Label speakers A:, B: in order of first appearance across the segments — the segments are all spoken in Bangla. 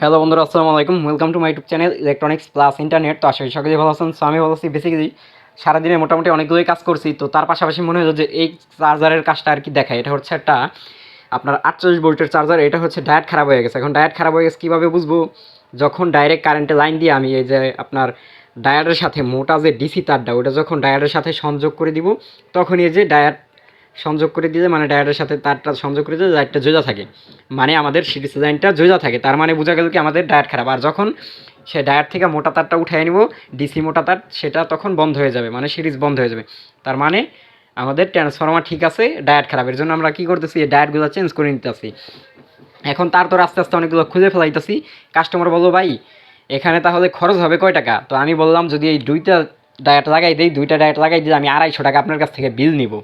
A: হ্যালো বন্ধুরা, আসসালামু আলাইকুম। Welcome to my YouTube channel electronics plus internet তো করি সকলে ভালো আছেন সো আমি ভালো আছি বেসিক্যালি সারাদিনে মোটামুটি অনেকগুলোই কাজ করছি। তো তার পাশাপাশি মনে হলো যে এই চার্জারের কাজটা আর কি দেখায় এটা হচ্ছে একটা আপনার আটচল্লিশ ভোল্টের চার্জার এটা হচ্ছে ডায়েট খারাপ হয়ে গেছে। এখন ডায়েট খারাপ হয়ে গেছে, কীভাবে বুঝব? যখন ডাইরেক্ট কারেন্টে লাইন দিয়ে আমি এই যে আপনার ডায়ারের সাথে মোটা যে ডিসি তারটা, ওটা যখন ডায়ারের সাথে সংযোগ করে দিব তখন এই যে ডায়ার সংযোগ করে দিলে মানে ডায়ারের সাথে তারটা সংযোগ করে দিলে লাইটটা জোজা থাকে। মানে আমাদের সিরিজ লাইনটা জোজা থাকে। তার মানে বোঝা গেল কি আমাদের ডায়ার খারাপ। আর যখন সে ডায়ার থেকে মোটা তারটা উঠিয়ে নিব ডিসি মোটা তার, সেটা তখন বন্ধ হয়ে যাবে। মানে সিরিজ বন্ধ হয়ে যাবে। তার মানে আমাদের ট্রান্সফরমার ঠিক আছে, ডায়ার খারাপ। এর জন্য আমরা কী করতেছি, এই ডায়ারগুলো চেঞ্জ করে নিতেছি। এখন তার তো আস্তে আস্তে অনেকগুলো খুঁজে ফেলাইতেছি। কাস্টমার বলল, ভাই, এখানে তাহলে খরচ হবে কয় টাকা? তো আমি বললাম, যদি এই দুইটা ডায়েট লাগাই দিই, দুইটা ডায়েট লাগাই দিলে আমি আড়াইশো টাকা আপনার কাছ থেকে বিল নিব।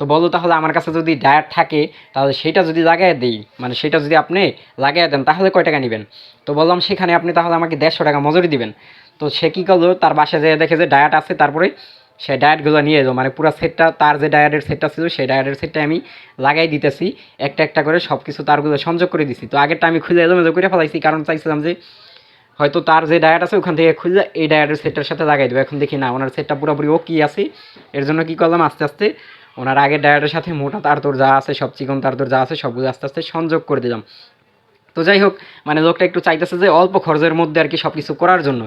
A: তো বলো তাহলে আমার কাছে যদি ডায়েট থাকে, তাহলে সেটা যদি লাগাই দিই মানে সেটা যদি আপনি লাগাই দেন, তাহলে কয় টাকা নেবেন? তো বললাম সেখানে আপনি তাহলে আমাকে দেড়শো টাকা মজুরি দিবেন। তো সে কী করল, তার বাসায় যেয়ে দেখে যে ডায়েট আছে, তারপরে সে ডায়েটগুলো নিয়ে এলো মানে পুরো সেটটা তার যে ডায়েটের সেটটা ছিল, সেই ডায়েটের সেটটা আমি লাগাই দিতেছি, একটা একটা করে সব কিছু তারগুলো সংযোগ করে দিছি। তো আগেরটা আমি খুলে এলো মেজো করে ফেলাইছি, কারণ চাইছিলাম যে হয়তো তার যে ডায়েট আছে ওখান থেকে খুঁজে এই ডায়েটের সেটটার সাথে লাগাই দেবো। এখন দেখি না, ওনার সেটটা পুরোপুরি ও কী আছে? এর জন্য কী করলাম? আস্তে আস্তে ওনার আগের ডায়েটের সাথে মোটা তার তোর যা আছে, সব চিকন তার তোর যা আছে, সবগুলো আস্তে আস্তে সংযোগ করে দিলাম। তো যাই হোক মানে লোকটা একটু চাইতেছে যে অল্প খরচের মধ্যে আর কি সব কিছু করার জন্য।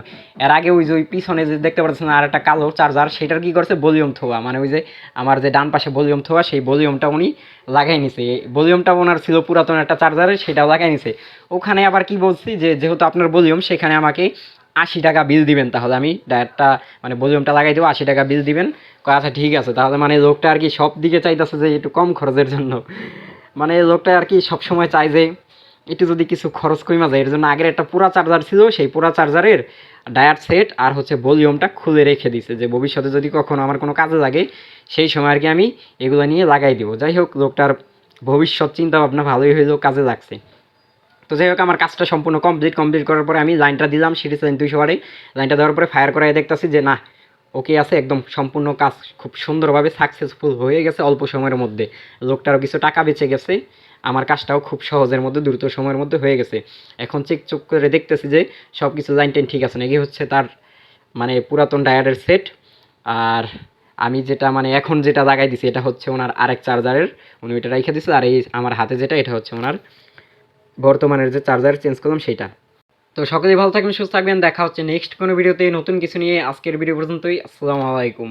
A: এর আগে ওই যে ওই পিছনে যে দেখতে পাচ্ছেন আর একটা কালো চার্জার সেটার কি করছে? ভলিউম থোয়া। মানে ওই যে আমার যে ডান পাশে ভলিউম থোয়া, সেই ভলিউমটা উনি লাগাই নিছে। ভলিউমটা ওনার ছিল পুরাতন একটা চার্জারে সেটাও লাগাই নিছে। ওখানে আবার কি বলছি যে, যেহেতু আপনার ভলিউম সেখানে আমাকে আশি টাকা বিল দিবেন তাহলে আমি ডায়েটটা মানে ভলিউমটা লাগাই দেবো, আশি টাকা বিল দিবেন। আচ্ছা ঠিক আছে। তাহলে মানে লোকটা আর কি সব দিকে চাইতেছে যে একটু কম খরচের জন্য। মানে লোকটা আর কি সবসময় চাই যে একটু যদি কিছু খরচ কমা যায়, এর জন্য আগের একটা পুরা চার্জার ছিল, সেই পুরা চার্জারের ডায়ার সেট আর হচ্ছে ভলিউমটা খুলে রেখে দিছে, যে ভবিষ্যতে যদি কখনো আমার কোনো কাজে লাগে, সেই সময় আর কি আমি এগুলো নিয়ে লাগাই দিব। যাই হোক, লোকটার ভবিষ্যৎ চিন্তা ভাবনা ভালোই হইলেও কাজে লাগছে। তো যাই হোক, আমার কাজটা সম্পূর্ণ কমপ্লিট কমপ্লিট করার পরে আমি লাইনটা দিলাম সিরিজ লাইন দুইশো বারে লাইনটা দেওয়ার পরে ফায়ার করাই দেখতেছি যে, না ওকে আছে, একদম সম্পূর্ণ কাজ খুব সুন্দরভাবে সাকসেসফুল হয়ে গেছে অল্প সময়ের মধ্যে। লোকটারও কিছু টাকা বেঁচে গেছে, আমার কাজটাও খুব সহজের মধ্যে, দ্রুত সময়ের মধ্যে হয়ে গেছে। এখন চেক চুক করে দেখতেছি যে সব কিছু লাইন টেন ঠিক আছে নাকি হচ্ছে তার মানে পুরাতন ডায়ারের সেট। আর আমি যেটা মানে এখন যেটা লাগাই দিছি, এটা হচ্ছে ওনার আরেক চার্জারের, উনি ওইটা রেখে দিছে। আর এই আমার হাতে যেটা, এটা হচ্ছে ওনার বর্তমানের যে চার্জার চেঞ্জ করলাম, সেইটা। তো সকলেই ভালো থাকবেন, সুস্থ থাকবেন, দেখা হচ্ছে নেক্সট কোনো ভিডিওতে নতুন কিছু নিয়ে আজকের ভিডিও পর্যন্তই। আসসালামু আলাইকুম।